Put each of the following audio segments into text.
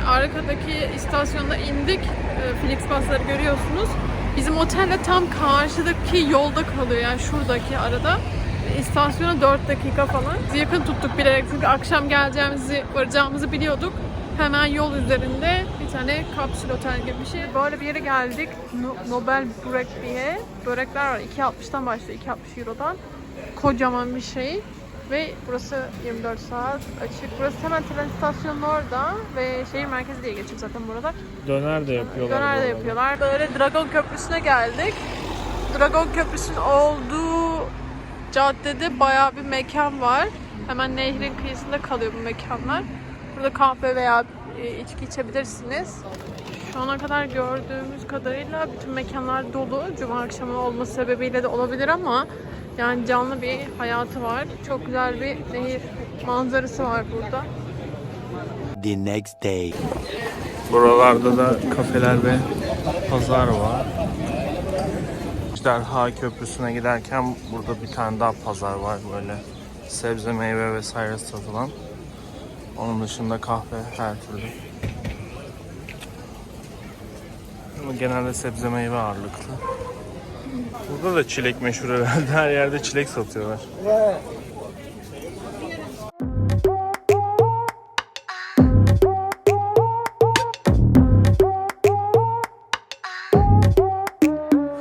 Arkadaki istasyonda indik. Ee, Flixbus'ları görüyorsunuz. Bizim otel de tam karşıdaki yolda kalıyor yani şuradaki arada. İstasyona 4 dakika falan. Biz yakın tuttuk bilerek çünkü akşam geleceğimizi, varacağımızı biliyorduk. Hemen yol üzerinde bir tane kapsül otel gibi bir şey. Böyle bir yere geldik. No- Nobel Börek diye. Börekler var. 2.60'dan başlıyor. 2.60 Euro'dan. Kocaman bir şey. Ve burası 24 saat açık. Burası hemen tren istasyonunun orada ve şehir merkezi diye geçiyor zaten burada. Döner de yapıyorlar. Döner de yapıyorlar. Böyle Dragon Köprüsü'ne geldik. Dragon Köprüsü'nün olduğu caddede bayağı bir mekan var. Hemen nehrin kıyısında kalıyor bu mekanlar. Burada kahve veya e, içki içebilirsiniz. Şu ana kadar gördüğümüz kadarıyla bütün mekanlar dolu. Cuma akşamı olması sebebiyle de olabilir ama yani canlı bir hayatı var. Çok güzel bir nehir manzarası var burada. The next day. Buralarda da kafeler ve pazar var. Ejderha Köprüsü'ne giderken burada bir tane daha pazar var böyle. Sebze, meyve vesaire satılan. Onun dışında kahve her türlü. Ama genelde sebze meyve ağırlıklı. Burada da çilek meşhur herhalde. Her yerde çilek satıyorlar.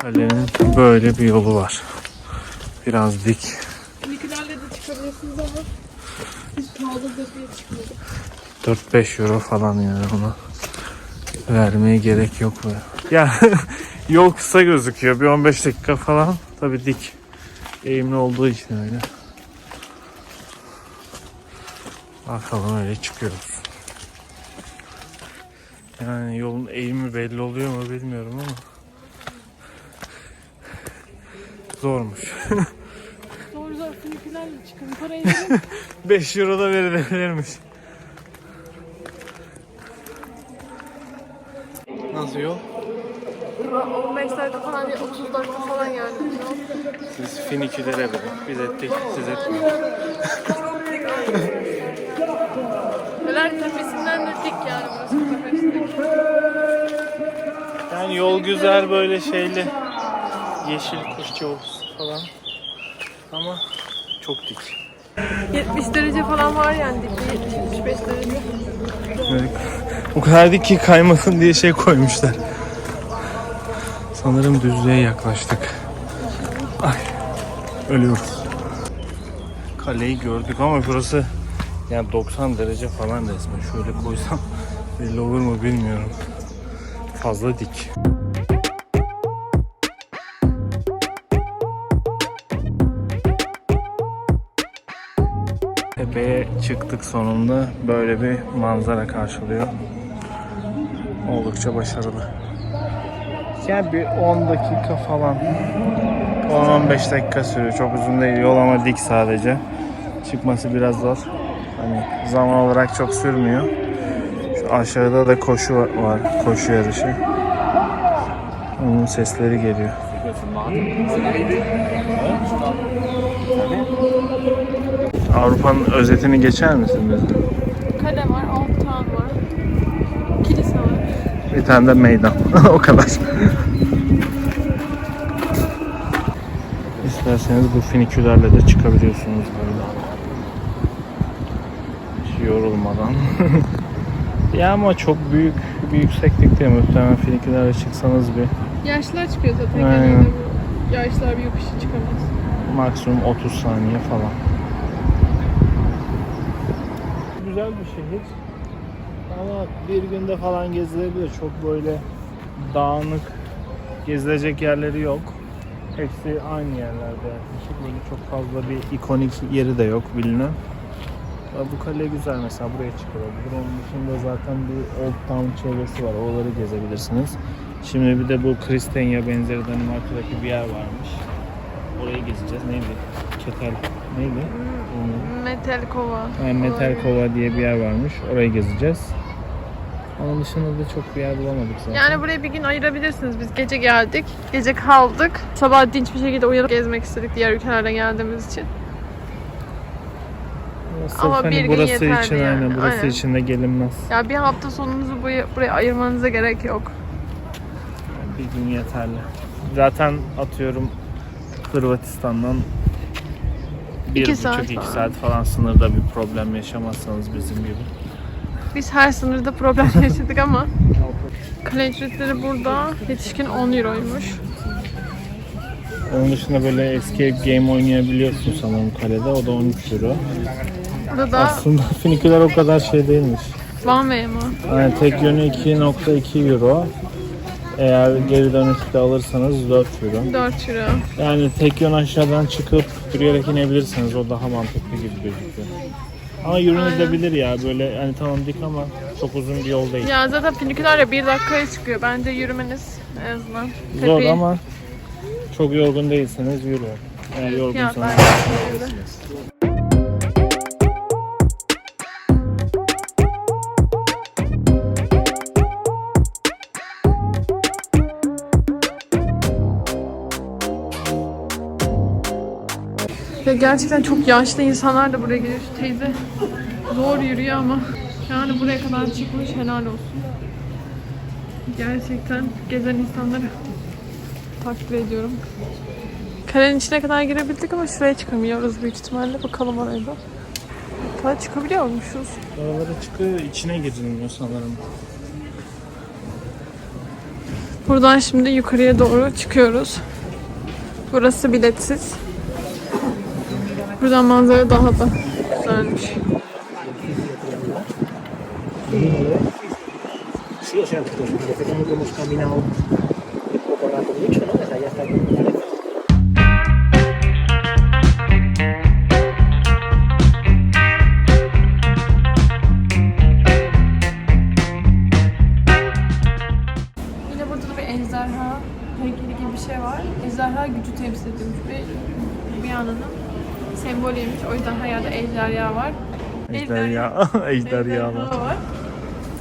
Kalenin böyle bir yolu var. Biraz dik. Niklerle de çıkabilirsiniz ama biz pahalıdır diye çıkmıyorduk. 4-5 euro falan yani ona vermeye gerek yok böyle. Ya yol kısa gözüküyor. Bir 15 dakika falan. Tabii dik. Eğimli olduğu için öyle. Bakalım öyle çıkıyoruz. Yani yolun eğimi belli oluyor mu bilmiyorum ama zormuş. Doğru zor niklerle çıkın. Parayı verin. 5 euro da verilebilirmiş. Nasıl yol? 15 dakika falan değil, 30 dakika falan yani. Siz finikülere verin. Biz ettik, siz etmeyin. Neler tepesinden de dik yani burası. Yani yol güzel böyle şeyli. Yeşil kuş yolcusu falan. Ama çok dik. 70 derece falan var yani dikliği 75 derece. Böyle o kadar dik ki kaymasın diye şey koymuşlar. Sanırım düzlüğe yaklaştık. Ay, ölüyoruz. Kaleyi gördük ama burası yani 90 derece falan resmen. Şöyle koysam belli olur mu bilmiyorum. Fazla dik. Tepeye çıktık sonunda. Böyle bir manzara karşılıyor. Oldukça başarılı. Yani bir 10 dakika falan 10-15 dakika sürüyor. Çok uzun değil. Yol ama dik sadece. Çıkması biraz zor. Hani zaman olarak çok sürmüyor. Şu aşağıda da koşu var. Koşu yarışı. Onun sesleri geliyor. Avrupa'nın özetini geçer misin bize? Kale var, Old Town var. Kilise var. Bir tane de meydan. o kadar. İsterseniz bu finikülerle de çıkabiliyorsunuz böyle. Hiç yorulmadan. ya ama çok büyük bir yükseklik değil muhtemelen finikülerle çıksanız bir Yaşlılar çıkıyor zaten Aynen. genelde bu. Yaşlılar bir yokuşu çıkamaz. maksimum 30 saniye falan. Güzel bir şehir. Ama bir günde falan gezilebilir. Çok böyle dağınık gezilecek yerleri yok. Hepsi aynı yerlerde yaklaşık. Böyle çok fazla bir ikonik yeri de yok bilinen. Bu kale güzel mesela buraya çıkılabilir. Onun dışında zaten bir Old Town çevresi var. Oraları gezebilirsiniz. Şimdi bir de bu Kristenya benzeri Danimarka'daki bir yer varmış. Orayı gezeceğiz. Neydi? Ketel neydi? Bilmiyorum. Metal kova. Yani Metal Kova diye bir yer varmış. Orayı gezeceğiz. Onun dışında da çok bir yer bulamadık zaten. Yani buraya bir gün ayırabilirsiniz. Biz gece geldik. Gece kaldık. Sabah dinç bir şekilde uyanıp gezmek istedik diğer ülkelerden geldiğimiz için. Sırf Ama hani bir gün burası için yani, aynen burası aynen. için de gelinmez. Ya bir hafta sonunuzu buraya, buraya ayırmanıza gerek yok. Bir gün yeterli. Zaten atıyorum Hırvatistan'dan bir İki buçuk saat iki saat falan sınırda bir problem yaşamazsanız bizim gibi. Biz her sınırda problem yaşadık ama kale ücretleri burada yetişkin 10 euroymuş. Onun dışında böyle escape game oynayabiliyorsun sanırım kalede. O da 13 euro. Burada da Aslında finiküler o kadar şey değilmiş. one way mı? Yani tek yönü 2.2 euro. Eğer geri dönüşte alırsanız 4 euro. 4 euro. Yani tek yön aşağıdan çıkıp yürüyerek inebilirsiniz. O daha mantıklı gibi gözüküyor. Ama yürünülebilir ya böyle hani tamam dik ama çok uzun bir yol değil. Ya zaten finiküler ya 1 dakikaya çıkıyor. Bence yürümeniz en azından. Zor tepeyi- ama çok yorgun değilseniz yürü. Eğer yorgunsanız yürüdü. Ve gerçekten çok yaşlı insanlar da buraya geliyor. Şu teyze zor yürüyor ama yani buraya kadar çıkmış helal olsun. Gerçekten gezen insanları takdir ediyorum. Kalenin içine kadar girebildik ama şuraya çıkamıyoruz büyük ihtimalle. Bakalım oraya da. Hatta çıkabiliyormuşuz. Oralara çıkıyor içine girilmiyor sanırım. Buradan şimdi yukarıya doğru çıkıyoruz. Burası biletsiz. Buradan manzara daha da güzelmiş. Sí, o sea, pues, como que hemos caminado poco rato mucho, ¿no? Desde allá aquí. Ejderha, ejderha var.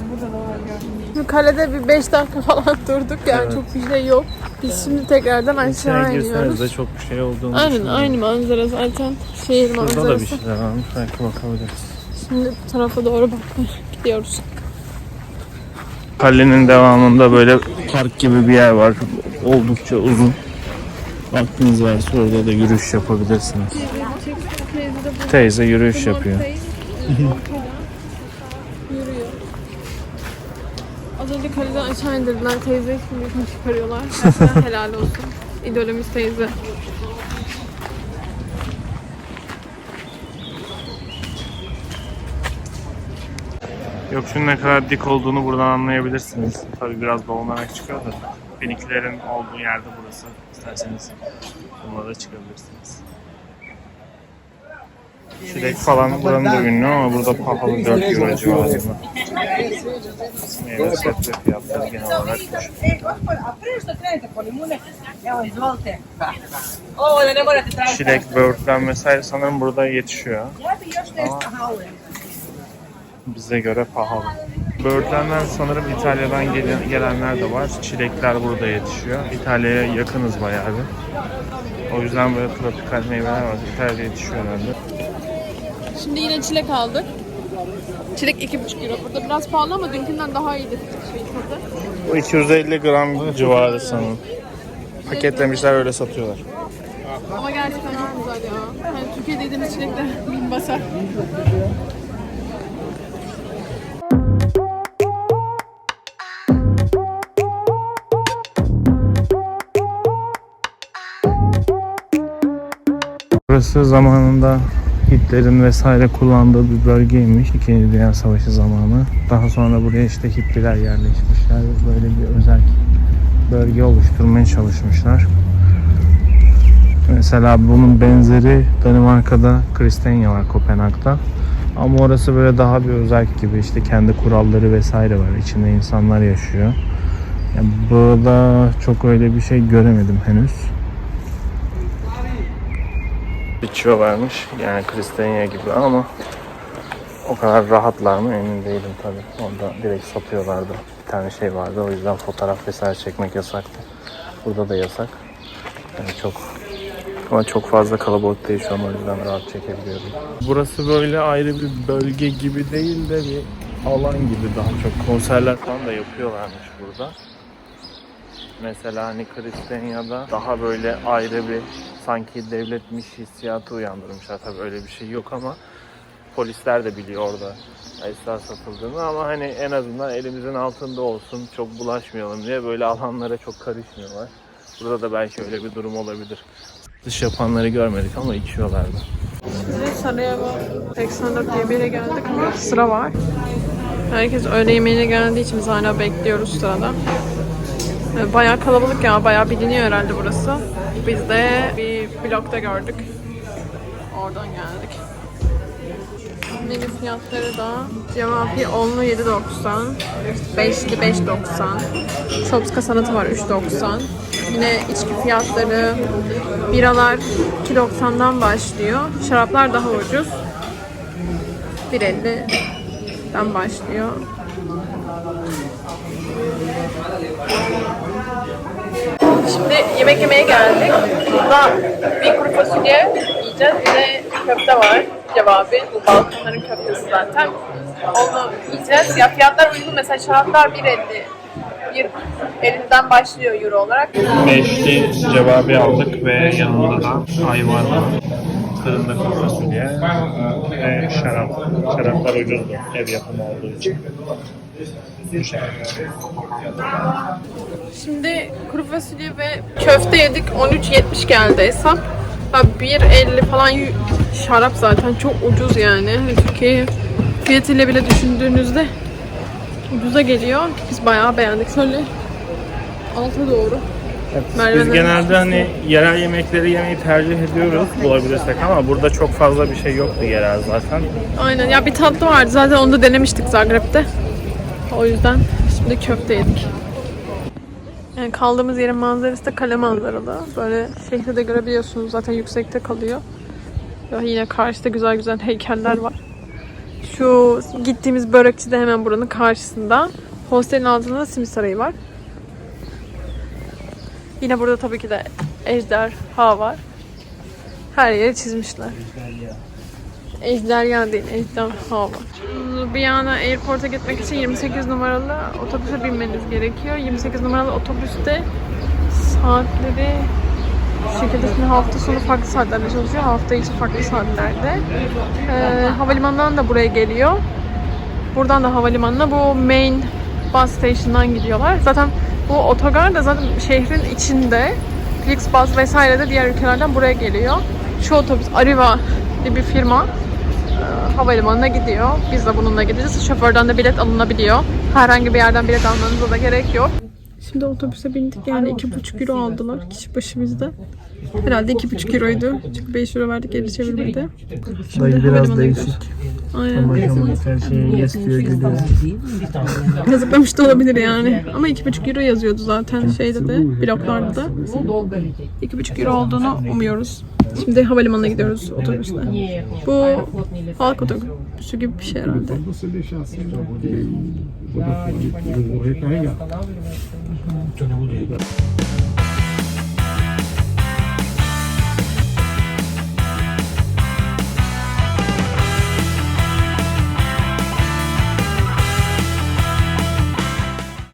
Burada da var gördüğünüz Kalede bir 5 dakika falan durduk yani Evet. çok bir şey yok. Biz şimdi tekrardan aşağı İçine girseniz iniyoruz. de çok bir şey olduğunu Aynen düşünüyorum. aynı manzara zaten. Şehir Burada da bir manzarası. şeyler varmış. Belki bakabiliriz. Şimdi bu tarafa doğru bakmaya gidiyoruz. Kalenin devamında böyle park gibi bir yer var. Oldukça uzun. Vaktiniz varsa orada da yürüyüş yapabilirsiniz. Teyze yürüyüş yapıyor. Yürüyor. Az önce kaleden aşağı indirdiler. Teyze şimdi yukarı çıkarıyorlar. Gerçekten helal olsun. İdolümüz teyze. Yok şunun ne kadar dik olduğunu buradan anlayabilirsiniz. Tabii biraz dolanarak çıkıyor da. Finiklerin olduğu yerde burası. İsterseniz bununla da çıkabilirsiniz. Çilek falan buranın da ünlü ama burada pahalı 4 euro civarında. Meyve sebze fiyatları genel olarak düşük. Çilek, böğürtlen vesaire sanırım burada yetişiyor. Je. Bize göre pahalı. Böğürtlenler sanırım İtalya'dan gelen, gelenler de var. Çilekler burada yetişiyor. İtalya'ya yakınız bayağı bir. O yüzden böyle tropikal meyveler var. İtalya'da yetişiyor herhalde. Şimdi yine çilek aldık. Çilek 2,5 euro. Burada biraz pahalı ama dünkünden daha iyiydi şey tadı. Bu 250 gram civarı sanırım. Paketlemişler öyle satıyorlar. Ama gerçekten çok güzel ya. Yani Türkiye'de yediğimiz çilekler bin basar. Burası zamanında Hitler'in vesaire kullandığı bir bölgeymiş. İkinci Dünya Savaşı zamanı. Daha sonra buraya işte Hitler'ler yerleşmişler. Böyle bir özel bölge oluşturmaya çalışmışlar. Mesela bunun benzeri Danimarka'da Kristenya var Kopenhag'da. Ama orası böyle daha bir özel gibi işte kendi kuralları vesaire var. İçinde insanlar yaşıyor. Yani burada çok öyle bir şey göremedim henüz. İçiyorlarmış. Yani Kristenya gibi ama o kadar rahatlar mı emin değilim tabi. Orada direkt satıyorlardı. Bir tane şey vardı. O yüzden fotoğraf vesaire çekmek yasaktı. Burada da yasak. Yani çok Ama çok fazla kalabalık değil şu an o yüzden rahat çekebiliyorum. Burası böyle ayrı bir bölge gibi değil de bir alan gibi daha çok. Konserler falan da yapıyorlarmış burada. Mesela hani Kristanya'da daha böyle ayrı bir sanki devletmiş hissiyatı uyandırmışlar. Tabii öyle bir şey yok ama polisler de biliyor orada esrar satıldığını ama hani en azından elimizin altında olsun çok bulaşmayalım diye böyle alanlara çok karışmıyorlar. Burada da belki öyle bir durum olabilir. Dış yapanları görmedik ama içiyorlardı. Biz Sarajevo 84 diye bir geldik ama sıra var. Herkes öğle yemeğine geldiği için biz hala bekliyoruz sırada. Bayağı kalabalık ya, bayağı biliniyor herhalde burası. Biz de bir blogda gördük. Oradan geldik. Menü fiyatları da cevapi onlu 7.90, beşli 5.90, Şopska sanatı var 3.90. Yine içki fiyatları, biralar 2.90'dan başlıyor. Şaraplar daha ucuz. 1.50'den başlıyor. Şimdi yemek yemeye geldik. Burada bir kuru fasulye yiyeceğiz. Bir de köfte var. Cevabı. Bu balkonların köftesi zaten. Onu yiyeceğiz. Ya fiyatlar uygun. Mesela şaraplar 1.50. 1.50'den başlıyor euro olarak. Beşli cevabı aldık ve yanında da ayva var. Fırında kuru fasulye ve şarap. Şaraplar ucuzdu ev yapımı olduğu için. Şimdi kuru fasulye ve köfte yedik. 13.70 geldi hesap. Ha, 1.50 falan şarap zaten çok ucuz yani. Hani Türkiye fiyatıyla bile düşündüğünüzde ucuza geliyor. Biz bayağı beğendik. Şöyle alta doğru. Biz Merdivenler genelde hani yerel yemekleri yemeyi tercih ediyoruz bulabilirsek ama burada çok fazla bir şey yoktu yerel zaten. Aynen. Ya bir tatlı vardı. Zaten onu da denemiştik Zagreb'de. O yüzden şimdi köfte yedik. Yani kaldığımız yerin manzarası da kale manzaralı. Böyle şehri de görebiliyorsunuz. Zaten yüksekte kalıyor. Ve yine karşıda güzel güzel heykeller var. Şu gittiğimiz börekçi de hemen buranın karşısında. Hostelin altında da simit sarayı var. Yine burada tabii ki de ejderha var. Her yeri çizmişler. Ejderha değil, ejderha var. Viyana Airport'a gitmek için 28 numaralı otobüse binmeniz gerekiyor. 28 numaralı otobüste saatleri şekilde hafta sonu farklı saatlerde çalışıyor. Hafta içi farklı saatlerde. Ee, havalimanından da buraya geliyor. Buradan da havalimanına bu main bus station'dan gidiyorlar. Zaten bu otogar da zaten şehrin içinde. Flixbus vesaire de diğer ülkelerden buraya geliyor. Şu otobüs Arriva diye bir firma havalimanına gidiyor. Biz de bununla gideceğiz. Şoförden de bilet alınabiliyor. Herhangi bir yerden bilet almanıza da gerek yok. Şimdi otobüse bindik yani 2,5 euro aldılar kişi başı bizde. Herhalde 2,5 euroydu. Çünkü 5 euro verdik geri çevirmedi. Şimdi Dayı biraz değişik. Amacımız her geliyor. Yazıklamış da olabilir yani. Ama 2,5 euro yazıyordu zaten şeyde de, bloklarda da. 2,5 euro olduğunu umuyoruz. Şimdi havalimanına gidiyoruz otobüsle. Bu halk otobüsü gibi bir şey herhalde. Você